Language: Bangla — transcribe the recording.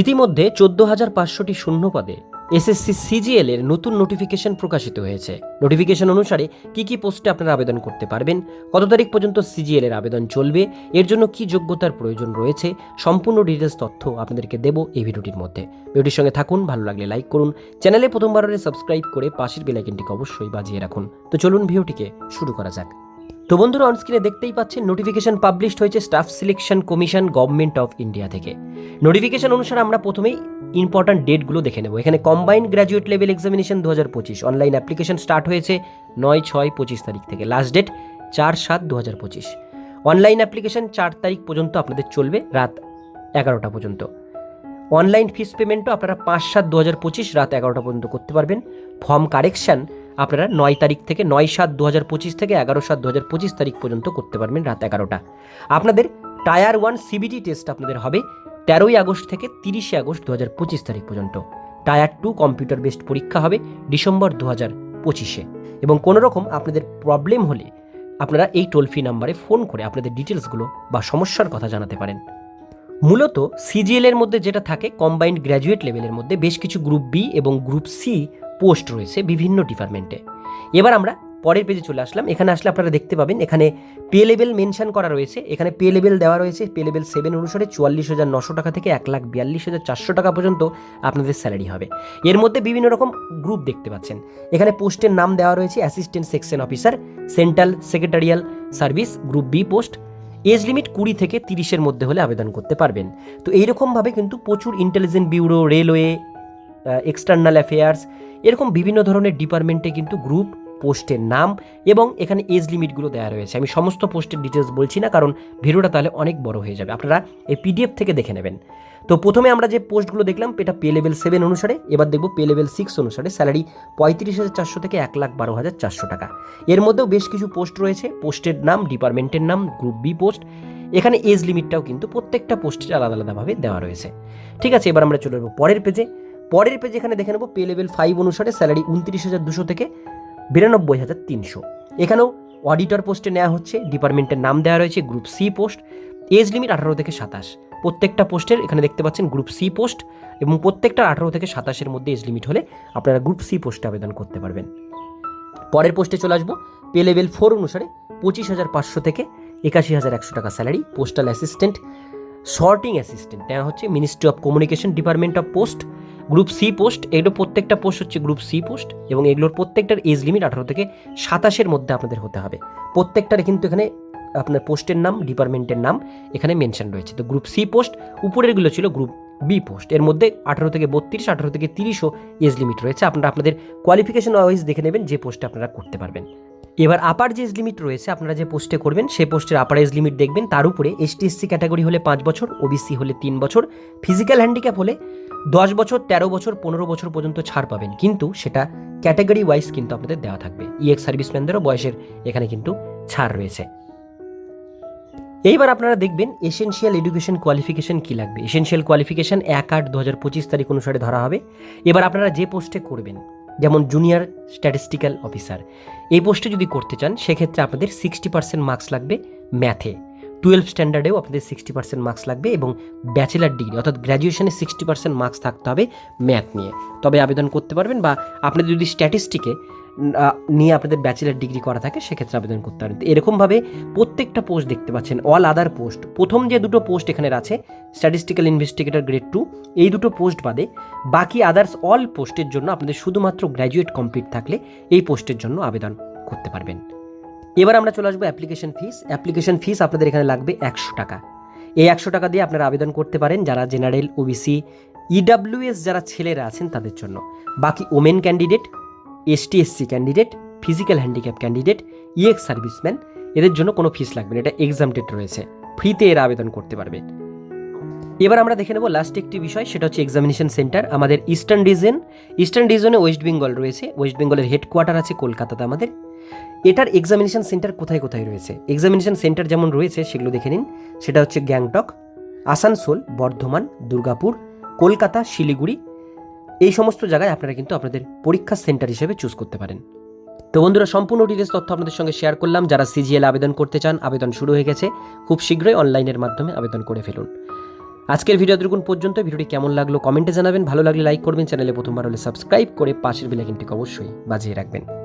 ইতিমধ্যে চোদ্দ হাজার পাঁচশোটি শূন্য পদে এসএসসি সিজিএল এর নতুন নোটিফিকেশন প্রকাশিত হয়েছে। নোটিফিকেশন অনুসারে কি কি পোস্টে আপনারা আবেদন করতে পারবেন, কত তারিখ পর্যন্ত সিজিএল এর আবেদন চলবে, এর জন্য কি যোগ্যতার প্রয়োজন রয়েছে, সম্পূর্ণ ডিটেলস তথ্য আপনাদেরকে দেব এই ভিডিওটির মধ্যে। ভিডিওটির সঙ্গে থাকুন, ভালো লাগলে লাইক করুন, চ্যানেলে প্রথমবার সাবস্ক্রাইব করে পাশের বেলাইকনটিকে অবশ্যই বাজিয়ে রাখুন। তো চলুন ভিডিওটিকে শুরু করা যাক। তো বন্ধুরা অনস্ক্রিনে দেখতেই পাচ্ছেন নোটিফিকেশন পাবলিশড হয়েছে staff selection commission government of India থেকে। নোটিফিকেশন অনুসারে আমরা প্রথমেই ইম্পর্ট্যান্ট ডেটগুলো দেখে নেব। এখানে কম্বাইন্ড গ্র্যাজুয়েট লেভেল এক্সামিনেশন দু হাজার পঁচিশ। অনলাইন অ্যাপ্লিকেশন স্টার্ট হয়েছে নয় ছয় পঁচিশ তারিখ থেকে। লাস্ট ডেট চার সাত দু হাজার পঁচিশ। অনলাইন অ্যাপ্লিকেশন চার তারিখ পর্যন্ত আপনাদের চলবে, রাত এগারোটা পর্যন্ত। অনলাইন ফিস পেমেন্টও আপনারা পাঁচ সাত দু হাজার পঁচিশ রাত এগারোটা পর্যন্ত করতে পারবেন। ফর্ম কারেকশান আপনারা নয় তারিখ থেকে নয় সাত দু হাজার পঁচিশ থেকে এগারো সাত দু হাজার পঁচিশ তারিখ পর্যন্ত করতে পারবেন রাত এগারোটা। আপনাদের টায়ার ওয়ান সিবিটি টেস্ট আপনাদের হবে তেরোই আগস্ট থেকে তিরিশে আগস্ট দু হাজার পঁচিশ তারিখ পর্যন্ত। টায়ার টু কম্পিউটার বেসড পরীক্ষা হবে ডিসেম্বর দু হাজার পঁচিশে। এবং কোনো রকম আপনাদের প্রবলেম হলে আপনারা এই টোল ফ্রি নাম্বারে ফোন করে আপনাদের ডিটেলসগুলো বা সমস্যার কথা জানাতে পারেন। মূলত সিজিএল এর মধ্যে যেটা থাকে কম্বাইন্ড গ্র্যাজুয়েট লেভেলের মধ্যে বেশ কিছু গ্রুপ বি এবং গ্রুপ সি পোস্ট রয়েছে বিভিন্ন ডিপার্টমেন্টে। এবার আমরা পরের পেজে চলে আসলাম। এখানে আসলে আপনারা দেখতে পাবেন, এখানে পে লেভেল মেনশন করা রয়েছে। এখানে পে লেভেল দেওয়া রয়েছে। পে লেভেল সেভেন অনুসারে চুয়াল্লিশ হাজার নশো টাকা থেকে এক লাখ বিয়াল্লিশ হাজার চারশো টাকা পর্যন্ত আপনাদের স্যালারি হবে। এর মধ্যে বিভিন্ন রকম গ্রুপ দেখতে পাচ্ছেন। এখানে পোস্টের নাম দেওয়া রয়েছে assistant section officer central secretarial service group B post age limit কুড়ি থেকে তিরিশের মধ্যে হলে আবেদন করতে পারবেন। তো এইরকমভাবে কিন্তু প্রচুর intelligent bureau railway external affairs এরকম বিভিন্ন ধরনের ডিপার্টমেন্টে কিন্তু গ্রুপ পোস্টের নাম এবং এখানে এজ লিমিটগুলো দেওয়া রয়েছে। আমি সমস্ত পোস্টের ডিটেলস বলছি না, কারণ ভিডিওটা তাহলে অনেক বড় হয়ে যাবে। আপনারা এই পিডিএফ থেকে দেখে নেবেন। তো প্রথমে আমরা যে পোস্টগুলো দেখলাম, এটা পে লেভেল সেভেন অনুসারে, এবার দেখব পে লেভেল সিক্স অনুসারে স্যালারি পঁয়ত্রিশ হাজার চারশো থেকে এক লাখ বারো হাজার চারশো টাকা। এর মধ্যেও বেশ কিছু পোস্ট রয়েছে পোস্টের নাম ডিপার্টমেন্টের নাম গ্রুপ বি পোস্ট এখানে এজ লিমিটটাও কিন্তু প্রত্যেকটা পোস্টের আলাদা আলাদাভাবে দেওয়া রয়েছে। ঠিক আছে, এবার আমরা চলে যাব পরের পেজে পরের পেজে এখানে দেখে নেব পে লেভেল ফাইভ অনুসারে স্যালারি উনত্রিশ হাজার দুশো থেকে বিরানব্বই হাজার তিনশো। এখানেও অডিটর পোস্টে নেওয়া হচ্ছে ডিপার্টমেন্টের নাম দেওয়া রয়েছে group C post age limit আঠারো থেকে সাতাশ। প্রত্যেকটা পোস্টের এখানে দেখতে পাচ্ছেন গ্রুপ সি পোস্ট এবং প্রত্যেকটা আঠারো থেকে সাতাশের মধ্যে এজ লিমিট হলে আপনারা গ্রুপ সি পোস্টে আবেদন করতে পারবেন। পরের পোস্টে চলে আসব পে লেভেল ফোর অনুসারে পঁচিশ হাজার পাঁচশো থেকে একাশি হাজার একশো টাকা salary postal assistant sorting assistant নেওয়া হচ্ছে ministry of communication department of post group C post, এগুলো প্রত্যেকটা পোস্ট হচ্ছে গ্রুপ সি পোস্ট, এবং এগুলোর প্রত্যেকটার এজ লিমিট আঠারো থেকে সাতাশের মধ্যে আপনাদের হতে হবে। প্রত্যেকটার কিন্তু এখানে আপনার পোস্টের নাম, ডিপার্টমেন্টের নাম এখানে মেনশন রয়েছে। তো গ্রুপ সি পোস্ট, উপরেরগুলো ছিল গ্রুপ বি পোস্ট, এর মধ্যে আঠারো থেকে বত্রিশ, আঠারো থেকে তিরিশও এজ লিমিট রয়েছে। আপনারা আপনাদের কোয়ালিফিকেশন ওয়াইজ দেখে নেবেন যে পোস্টে আপনারা করতে পারবেন। এবার আপার যে এজ লিমিট রয়েছে, আপনারা যে পোস্টে করবেন, সে পোস্টের আপার এজ লিমিট দেখবেন। তার উপরে এসটি এসসি ক্যাটাগরি হলে পাঁচ বছর ওবিসি হলে তিন বছর ফিজিক্যাল হ্যান্ডিক্যাপ হলে দশ বছর, তেরো বছর, পনেরো বছর পর্যন্ত ছাড় পাবেন। কিন্তু সেটা ক্যাটাগরি ওয়াইজ কিন্তু আপনাদের দেওয়া থাকবে। ইএক্স সার্ভিসম্যানদেরও বয়সের এখানে কিন্তু ছাড় রয়েছে। এইবার আপনারা দেখবেন এসেনশিয়াল এডুকেশন কোয়ালিফিকেশন কী লাগবে? এসেনশিয়াল কোয়ালিফিকেশন এক আট দু হাজার পঁচিশ তারিখ অনুসারে ধরা হবে। এবার আপনারা যে পোস্টে করবেন, যেমন জুনিয়র স্ট্যাটিস্টিক্যাল অফিসার এই পোস্টে যদি করতে চান, সেক্ষেত্রে আপনাদের সিক্সটি পার্সেন্ট মার্কস লাগবে ম্যাথে টুয়েলভ স্ট্যান্ডার্ডেও আপনাদের সিক্সটি পার্সেন্ট মার্কস লাগবে এবং ব্যাচেলার ডিগ্রি অর্থাৎ গ্র্যাজুয়েশনে সিক্সটি পার্সেন্ট মার্কস থাকতে হবে ম্যাথ নিয়ে। তবে আবেদন করতে পারবেন বা আপনাদের যদি স্ট্যাটিস্টিকে নিয়ে আপনাদের ব্যাচেলার ডিগ্রি করা থাকে, সেক্ষেত্রে আবেদন করতে পারেন। এরকমভাবে প্রত্যেকটা পোস্ট দেখতে পাচ্ছেন অল আদার পোস্ট প্রথম যে দুটো পোস্ট এখানে আছে স্ট্যাটিস্টিক্যাল ইনভেস্টিগেটর গ্রেড টু এই দুটো পোস্ট বাদে বাকি আদার্স অল পোস্টের জন্য আপনাদের শুধুমাত্র গ্র্যাজুয়েট কমপ্লিট থাকলে এই পোস্টের জন্য আবেদন করতে পারবেন। এবার আমরা চলে আসব অ্যাপ্লিকেশন ফিস অ্যাপ্লিকেশন ফিস আপনাদের এখানে লাগবে একশো টাকা। এই একশো টাকা দিয়ে আপনারা আবেদন করতে পারেন যারা জেনারেল ওবিসি ইডাব্লিউএস যারা ছেলেরা আছেন তাদের জন্য। বাকি women candidate ST SC candidate physical handicap candidate ex serviceman এদের জন্য কোনো ফিস লাগবে না। এটা এক্সামটেড রয়েছে। ফ্রিতে এরা আবেদন করতে পারবে। এবার আমরা দেখে নেব লাস্ট একটি বিষয়, সেটা হচ্ছে এক্সামিনেশন সেন্টার আমাদের ইস্টার্ন রিজন ইস্টার্ন রিজনে ওয়েস্ট বেঙ্গল রয়েছে। ওয়েস্ট বেঙ্গলের হেডকোয়ার্টার আছে কলকাতাতে আমাদের। এটার এক্সামিনেশন সেন্টার কোথায় কোথায় রয়েছে? এক্সামিনেশন সেন্টার যেমন রয়েছে, সেগুলো দেখে নিন। সেটা হচ্ছে গ্যাংটক, আসানসোল, বর্ধমান, দুর্গাপুর, কলকাতা, শিলিগুড়ি। এই সমস্ত জায়গায় আপনারা কিন্তু আপনাদের পরীক্ষা সেন্টার হিসেবে চুজ করতে পারেন। তো বন্ধুরা, সম্পূর্ণ ডিটেলস তথ্য আপনাদের সঙ্গে শেয়ার করলাম। যারা সিজিএল আবেদন করতে চান, আবেদন শুরু হয়ে গেছে। খুব শীঘ্রই অনলাইনের মাধ্যমে আবেদন করে ফেলুন। আজকের ভিডিও দ্রুগুণ পর্যন্ত। ভিডিওটি কেমন লাগল কমেন্টে জানাবেন। ভালো লাগলে লাইক করবেন। চ্যানেলে প্রথমবার হলে সাবস্ক্রাইব করে পাশের বেলাইকনটিকে অবশ্যই বাজিয়ে রাখবেন।